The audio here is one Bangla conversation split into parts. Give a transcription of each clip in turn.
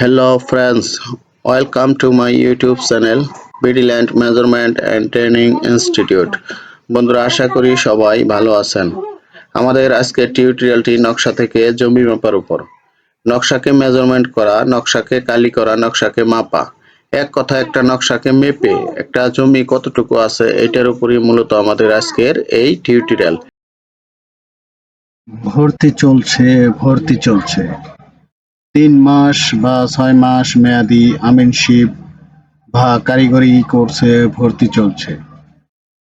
Hello friends, welcome to my YouTube channel Land Measurement and Training Institute. বন্ধুরা আশা করি সবাই ভালো আছেন। আমাদের আজকের টিউটোরিয়ালটি নকশা থেকে জমি মাপার উপর। নকশাকে মেজারমেন্ট করা নকশাকে কালি করা নকশাকে মাপা। এক কথা একটা নকশাকে মেপে একটা জমি কতটুকু আছে এটার উপরই মূলত আমাদের আজকের এই টিউটোরিয়াল ভর্তি চলছে ভর্তি চলছে। তিন মাস বা ছয় মাস মেয়াদি আমিনশিপ বা কারিগরি কোর্সে ভর্তি চলছে।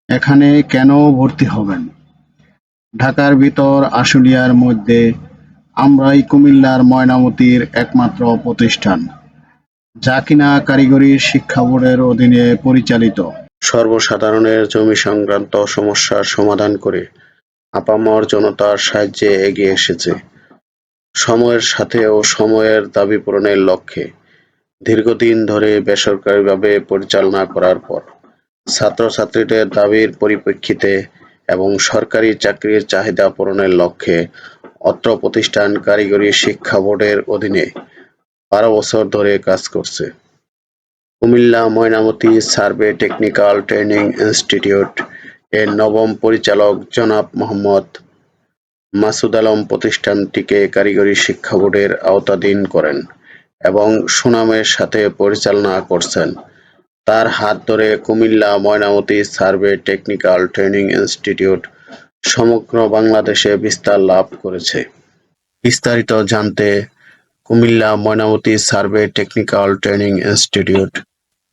এখানে কেন ভর্তি হবেন? ঢাকার ভিতর আশুলিয়ার মধ্যে আমরাই কুমিল্লার ময়নামতির একমাত্র প্রতিষ্ঠান, যা কিনা কারিগরি শিক্ষা বোর্ডের অধীনে পরিচালিত। সর্বসাধারণের জমি সংক্রান্ত সমস্যার সমাধান করে আপামর জনতার সাহায্যে এগিয়ে এসেছে। সময়ের সাথে ও সময়ের দাবি পূরণের লক্ষ্যে দীর্ঘদিন ধরে বেসরকারিভাবে পরিচালনা করার পর ছাত্রছাত্রীদের দাবির পরিপ্রেক্ষিতে এবং সরকারি চাকরির চাহিদা পূরণের লক্ষ্যে অত্র প্রতিষ্ঠান কারিগরি শিক্ষা বোর্ডের অধীনে বারো বছর ধরে কাজ করছে। Cumilla Mainamati survey technical training institute এর নবম পরিচালক জনাব মোহাম্মদ মাসুদ আলম প্রতিষ্ঠানটিকে কারিগরি শিক্ষা বোর্ডের আওতাধীন করেন এবং সুনামের সাথে পরিচালনা করছেন। তার হাত ধরে Cumilla Mainamati survey technical training institute সমগ্র বাংলাদেশে বিস্তার লাভ করেছে। বিস্তারিত জানতে Cumilla Mainamati survey technical training institute,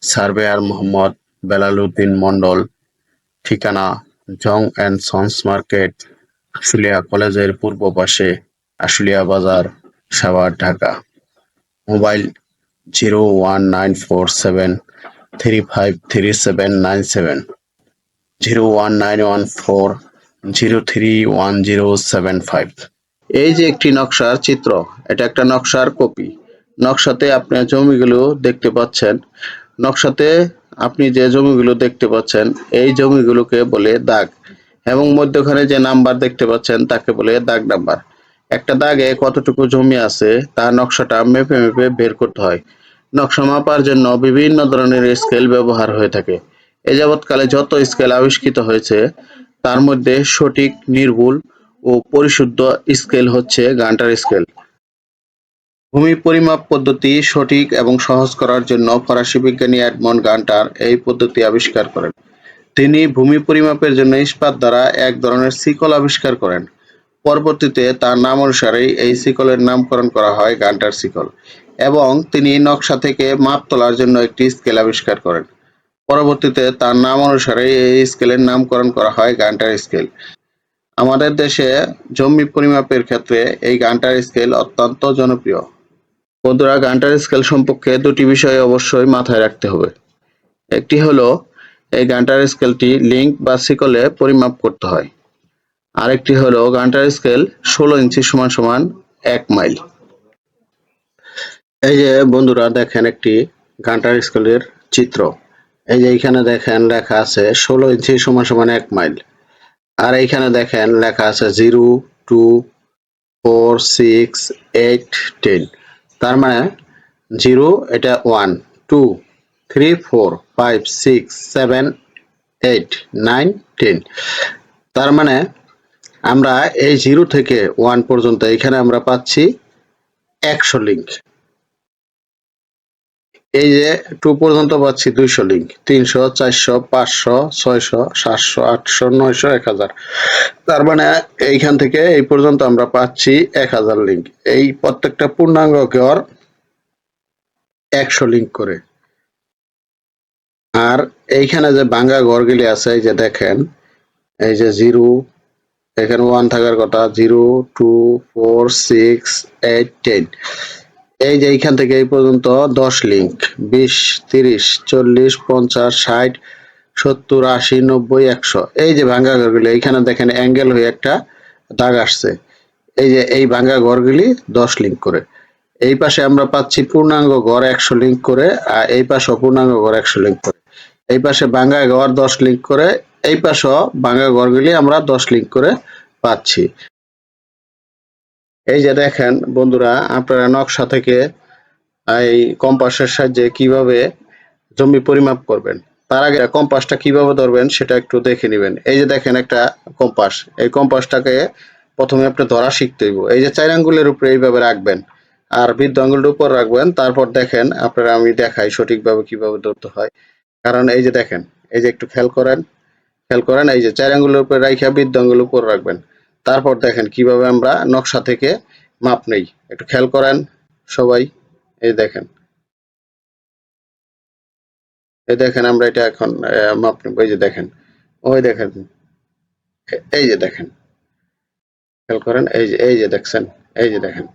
surveyor Mohammad Belaluddin Mondal ঠিকানা Jang and sons market Ashulia কলেজের পূর্ব পাশে Ashulia Bazar, Savar, Dhaka. Mobile zero one nine four seven three five three seven nine seven. Zero one nine one four zero three one zero seven five. এই যে একটি নকশার চিত্র, এটা একটা নকশার কপি। নকশাতে আপনি জমিগুলো দেখতে পাচ্ছেন। নকশাতে আপনি যে জমিগুলো দেখতে পাচ্ছেন, এই জমিগুলোকে বলে দাগ। এবং মধ্যখানে যে নাম্বার দেখতে পাচ্ছেন, তাকে বলে দাগ নাম্বার। একটা দাগে কতটুকু জমি আছে তার নকশাটা মেপে মেপে বের করতে হয়। নকশা মাপার জন্য বিভিন্ন ধরনের স্কেল ব্যবহার হয়ে থাকে। এ যাবৎকালে যত স্কেল আবিষ্কৃত হয়েছে, তার মধ্যে সঠিক, নির্ভুল ও পরিশুদ্ধ স্কেল হচ্ছে গান্টার স্কেল ভূমি পরিমাপ পদ্ধতি সঠিক এবং সহজ করার জন্য ফরাসি বিজ্ঞানী এডমন্ড গান্টার এই পদ্ধতি আবিষ্কার করেন। তিনি ভূমি পরিমাপের জন্য ইস্পাত দ্বারা এক ধরনের শিকল আবিষ্কার করেন। পরবর্তীতে তার নাম অনুসারেই এই শিকলের নামকরণ করা হয় গান্টার শিকল এবং তিনি নকশা থেকে মাপ তোলার জন্য একটি স্কেল আবিষ্কার করেন। পরবর্তীতে তার নাম অনুসারে এই স্কেলের নামকরণ করা হয় গান্টার স্কেল। আমাদের দেশে জমি পরিমাপের ক্ষেত্রে এই গান্টার স্কেল অত্যন্ত জনপ্রিয়। বন্ধুরা, গান্টার স্কেল সম্পর্কে দুটি বিষয় অবশ্যই মাথায় রাখতে হবে। একটি হলো এই গান্টার স্কেলটি লিঙ্ক বা সিকলে পরিমাপ করতে হয়। আরেকটি হলো গান্টার স্কেল ষোলো ইঞ্চি সমান সমান এক মাইল। এই যে বন্ধুরা দেখেন একটি গান্টার স্কেলের চিত্র। এই যে এইখানে দেখেন লেখা আছে ষোলো ইঞ্চি সমান সমান এক মাইল। আর এইখানে দেখেন লেখা আছে zero, two, four, six, eight, ten. তার মানে জিরো, এটা one, two three four five six seven eight nine ten তার মানে আমরা এই জিরো থেকে ওয়ান পর্যন্ত এখানে আমরা পাচ্ছি একশো লিঙ্ক এই যে টু পর্যন্ত পাচ্ছি দুইশো লিঙ্ক তিনশো, চারশো, পাঁচশো, ছয়শো, সাতশো, আটশো, নয়শো, এক হাজার। তার মানে এইখান থেকে এই পর্যন্ত আমরা পাচ্ছি এক হাজার লিঙ্ক এই প্রত্যেকটা পূর্ণাঙ্গ গড় একশো লিঙ্ক করে। আর এইখানে যে বাঙ্গা গড়গুলি আছে, এই যে দেখেন, এই যে জিরো, এখানে ওয়ান থাকার কথা, zero two four six eight ten এই যে এইখান থেকে এই পর্যন্ত দশ লিঙ্ক বিশ, তিরিশ, চল্লিশ, পঞ্চাশ, ষাট, সত্তর, আশি, নব্বই, একশো। এই যে ভাঙ্গা ঘরগুলি এইখানে দেখেন অ্যাঙ্গেল হয়ে একটা দাগ আসছে। এই যে এই ভাঙ্গা ঘরগুলি দশ লিঙ্ক করে। এই পাশে আমরা পাচ্ছি পূর্ণাঙ্গ ঘর একশো লিঙ্ক করে, আর এই পাশে অপূর্ণাঙ্গ ঘর একশো লিঙ্ক করে। এই পাশে ভাঙ্গা ঘর দশ লিঙ্ক করে, এই পাশে ভাঙ্গা ঘরগুলি আমরা দশ লিঙ্ক করে পাচ্ছি। এই যে দেখেন বন্ধুরা, আপনারা নকশা থেকে এই কম্পাসের সাহায্যে কীভাবে জমি পরিমাপ করবেন, তার আগে কম্পাসটা কীভাবে ধরবেন সেটা একটু দেখে নেবেন। এই যে দেখেন একটা কম্পাস, এই কম্পাসটাকে প্রথমে আপনি ধরা শিখতে হইব। এই যে চার আঙ্গুলের উপরে এইভাবে রাখবেন আর বৃদ্ধ আঙ্গুলটার উপর রাখবেন, তারপর দেখেন আপনারা আমি দেখাই সঠিকভাবে কীভাবে ধরতে হয়। কারণ এই যে দেখেন, এই যে একটু খেয়াল করেন খেয়াল করেন, এই যে চার আঙ্গুলের উপরে রাইখা বৃদ্ধ আঙ্গুল উপর রাখবেন। তারপর দেখেন কীভাবে আমরা নকশা থেকে মাপ নেই। একটু খেয়াল করেন সবাই, এই দেখেন। এই দেখেন আমরা এটা এখন মাপ নেব। এই যে দেখেন, ওই দেখেন এই যে দেখেন। খেয়াল করেন, এই যে এই যে দেখছেন, এই যে দেখেন।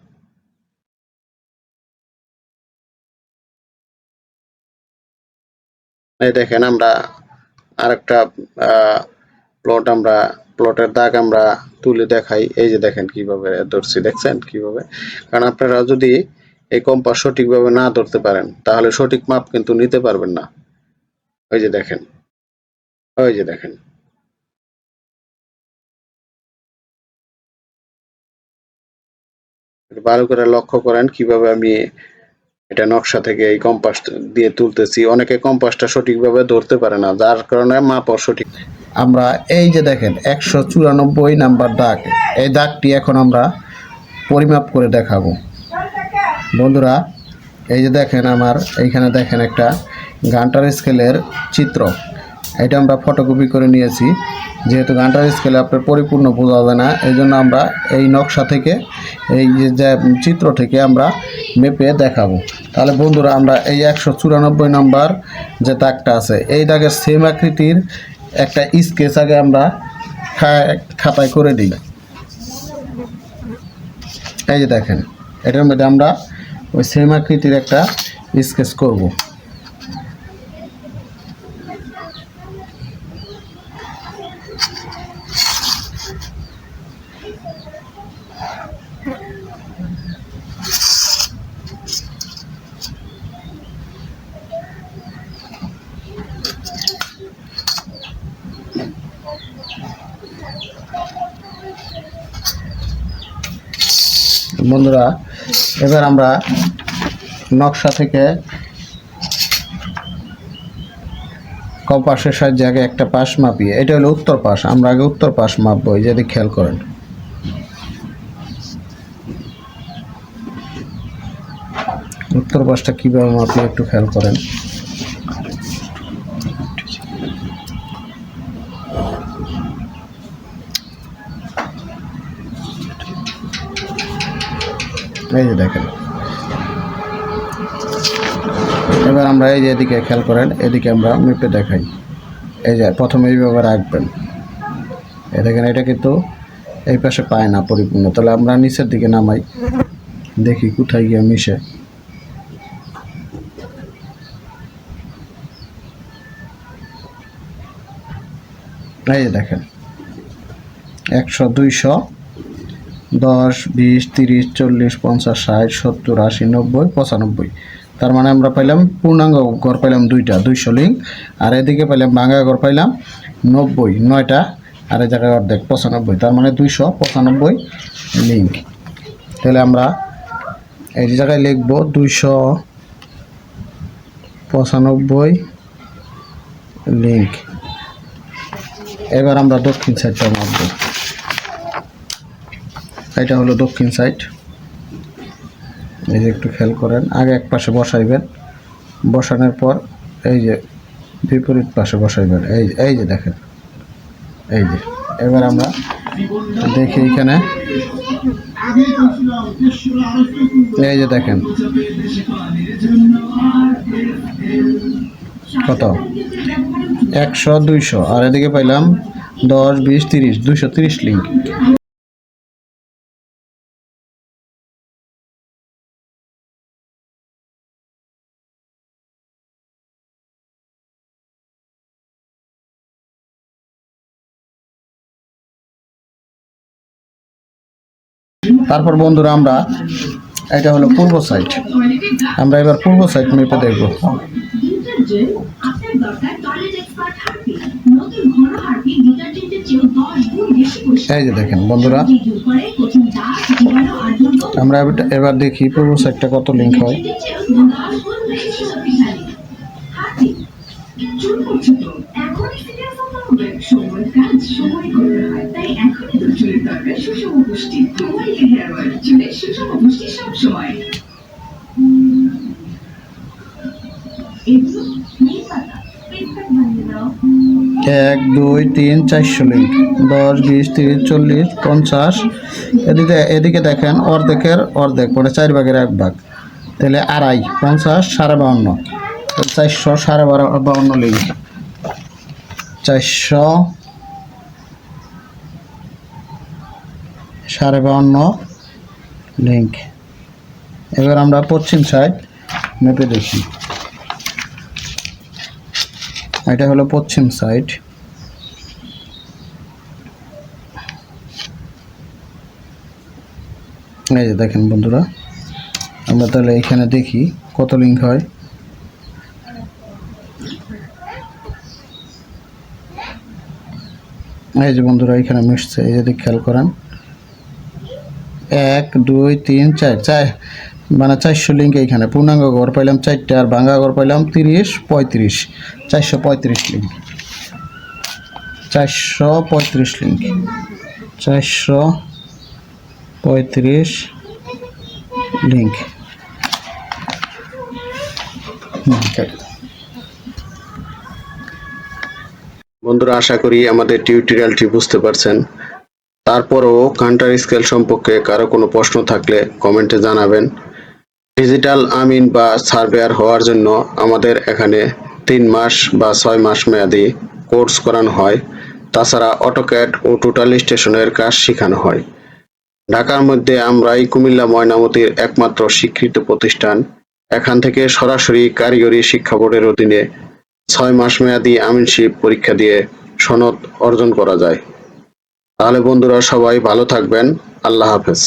দেখেন আমরা আরেকটা প্লট আমরা প্লটের দাগ আমরা তুলে দেখাই। এই যে দেখেন কীভাবে ধরছি, দেখছেন কীভাবে? কারণ আপনারা যদি এই কম্পাস সঠিকভাবে না ধরতে পারেন, তাহলে সঠিক মাপ কিন্তু নিতে পারবেন না। ওই যে দেখেন, ওই যে দেখেন। ভালো করে লক্ষ্য করেন কীভাবে আমি এটা নকশা থেকে এই কম্পাস দিয়ে তুলতেছি। অনেকে কম্পাসটা সঠিকভাবে ধরতে পারে না, যার কারণে মাপ সঠিক আমরা এই যে দেখেন, একশো চুরানব্বই নাম্বার দাগ। এই দাগটি এখন আমরা পরিমাপ করে দেখাবো। বন্ধুরা, এই যে দেখেন আমার, এইখানে দেখেন একটা গান্টার স্কেলের চিত্র। এটা আমরা ফটোকপি করে নিয়েছি। যেহেতু গানটার স্কেলে আপনার পরিপূর্ণ বোঝা যায় না এই জন্য আমরা এই নকশা থেকে, এই যে চিত্র থেকে আমরা মেপে দেখাবো। তাহলে বন্ধুরা, আমরা এই একশো চুরানব্বই নম্বর যে দাগটা আছে, এই দাগের সেম আকৃতির একটা স্কেচ আগে আমরা খাতায় করে দিই। এই যে দেখেন, এটার মধ্যে আমরা ওই সেম আকৃতির একটা স্কেচ করব। বন্ধুরা, এবার আমরা নকশা থেকে কম্পাসের সাহায্যে আগে একটা পাশ মাপিয়ে, এটা হলো উত্তর পাশ, আমরা আগে উত্তর পাশ মাপবো যদি খেয়াল করেন। উত্তর পাশটা কীভাবে মাপি একটু খেয়াল করেন। এই যে দেখেন। এবার আমরা এই যে এদিকে খেয়াল করেন, এদিকে আমরা মেপে দেখাই। এই যে প্রথমে এইভাবে রাখবেন। এই দেখেন, এটা কিন্তু এই পাশে পায় না পরিপূর্ণ। তাহলে আমরা নিচের দিকে নামাই। দেখি কোথায় গিয়ে মিশে। এই যে দেখেন, একশো, দুইশো দশ, বিশ, তিরিশ, চল্লিশ, পঞ্চাশ, ষাট, সত্তর, আশি, নব্বই, পঁচানব্বই। তার মানে আমরা পাইলাম পূর্ণাঙ্গ ঘর পাইলাম দুইটা, দুইশো লিঙ্ক। আর এদিকে পাইলাম ভাঙা ঘর পাইলাম নব্বই, নয়টা, আর এই জায়গায় অর্ধেক, পঁচানব্বই। তার মানে দুইশো পঁচানব্বই লিঙ্ক। তাহলে আমরা এই জায়গায় লিখব দুইশো পঁচানব্বই লিঙ্ক। এবার আমরা দক্ষিণ সাইডটা মাপবো। এটা হলো দক্ষিণ সাইড। এই যে একটু খেয়াল করেন, আগে এক পাশে বসাইবেন। বসানোর পর এই যে বিপরীত পাশে বসাইবেন। এই এই যে দেখেন, এই যে। এবার আমরা দেখি এখানে। এই যে দেখেন, কত? একশো, দুইশো। আর এদিকে পাইলাম দশ, বিশ, তিরিশ, দুইশো তিরিশ লিঙ্ক তারপর বন্ধুরা আমরা, এটা হলো পূর্ব সাইড আমরা এবার পূর্ব সাইড মেপে দেখব। এই যে দেখেন বন্ধুরা, আমরা এবার দেখি পূর্ব সাইডটা কত লিঙ্ক হয়। কাজ সময় হয় তাই এখনই দরকার সুষম পুষ্টি সুষম পুষ্টি সবসময় এক, দুই, তিন চারশো লিঙ্ক দশ, বিশ, তিরিশ, চল্লিশ, পঞ্চাশ। এদিকে এদিকে দেখেন, অর্ধেকের অর্ধেক পরে চার ভাগের এক ভাগ। তাহলে আড়াই, পঞ্চাশ, সাড়ে বাউন্ন। চারশো, সাড়ে বারো, বাউন্ন লিঙ্ক চারশো সাড়ে বাউন্ন লিঙ্ক এবার আমরা পশ্চিম সাইড মেপে দেখি। এটা হলো পশ্চিম সাইড এই যে দেখেন বন্ধুরা, আমরা তাহলে এখানে দেখি কত লিঙ্ক হয়। এই যে বন্ধুরা, এখানে মিশছে, এই যদি খেয়াল করেন। এক, দুই, তিন, চার চার। মানে চারশো লিঙ্ক এইখানে। পূর্ণাঙ্গ ঘর পাইলাম চারটে আর ভাঙ্গা ঘর পাইলাম তিরিশ, পঁয়ত্রিশ। চারশো পঁয়ত্রিশ লিঙ্ক চারশো পঁয়ত্রিশ লিঙ্ক চারশো পঁয়ত্রিশ লিঙ্ক। বন্ধুরা, আশা করি আমাদের টিউটোরিয়ালটি বুঝতে পারছেন। তারপরও কান্টার স্কেল সম্পর্কে কারও কোনো প্রশ্ন থাকলে কমেন্টে জানাবেন। ডিজিটাল আমিন বা সার্ভেয়ার হওয়ার জন্য আমাদের এখানে তিন মাস বা ছয় মাস মেয়াদি কোর্স করানো হয়। তাছাড়া অটোক্যাড ও টোটাল স্টেশনের কাজ শেখানো হয়। ঢাকার মধ্যে আমরাই কুমিল্লা ময়নামতির একমাত্র স্বীকৃত প্রতিষ্ঠান। এখান থেকে সরাসরি কারিগরি শিক্ষা বোর্ডের অধীনে ছয় মাস মেয়াদি আমিনশিপ পরীক্ষা দিয়ে সনদ অর্জন করা যায়। তাহলে বন্ধুরা সবাই ভালো থাকবেন। আল্লাহ হাফেজ।